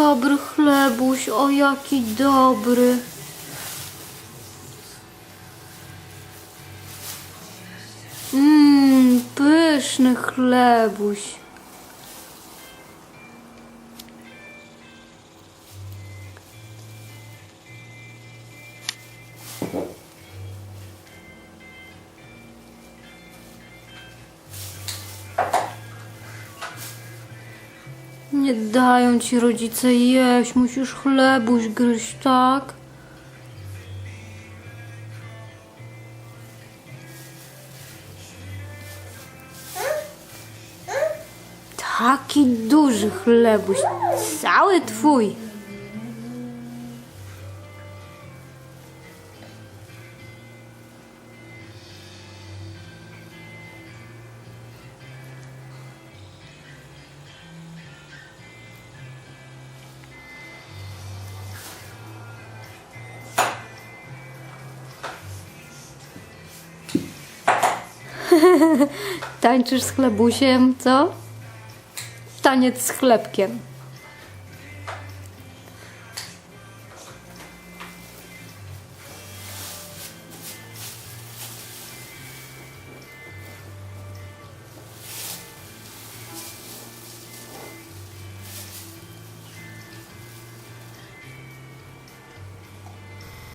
dobry chlebuś, o jaki dobry. Mmm, pyszny chlebuś. Nie dają ci rodzice jeść, musisz chlebuś gryźć, tak? Taki duży chlebuś, cały twój. Tańczysz z chlebusiem, co? Taniec z chlebkiem.